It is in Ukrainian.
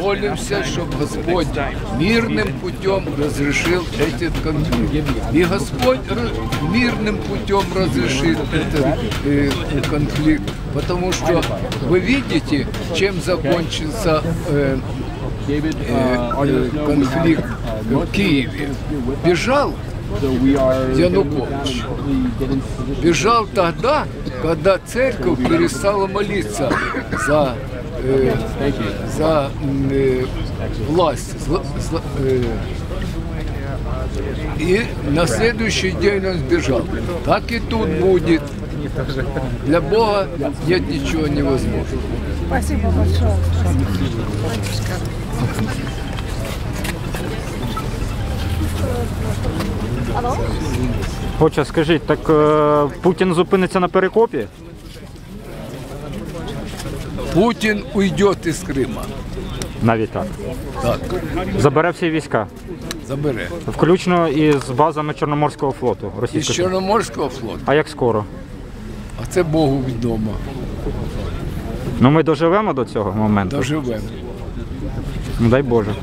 Молимся, щоб Господь мирним путем разрешил этот конфликт. И Господь мирным путем разрешит этот э, конфликт. Потому что вы видите, чем закончился э, э, конфликт в Киеве. Бежал Янукович. Бежал тогда, когда церковь перестала молиться за, за м, э, власть. зла- зла- и на следующий день он сбежал. Так и тут будет. Для Бога нет ничего невозможного. Спасибо большое. Хоча, скажіть, так е, Путін зупиниться на перекопі? Путин уйдет из Крыма. Навіть так. Так, Забере всі війська, забере. включно із базами Чорноморського флоту Із російського. Чорноморського флоту. А як скоро? А це Богу відомо. Ну ми доживемо до цього моменту. Доживемо. Ну дай Боже.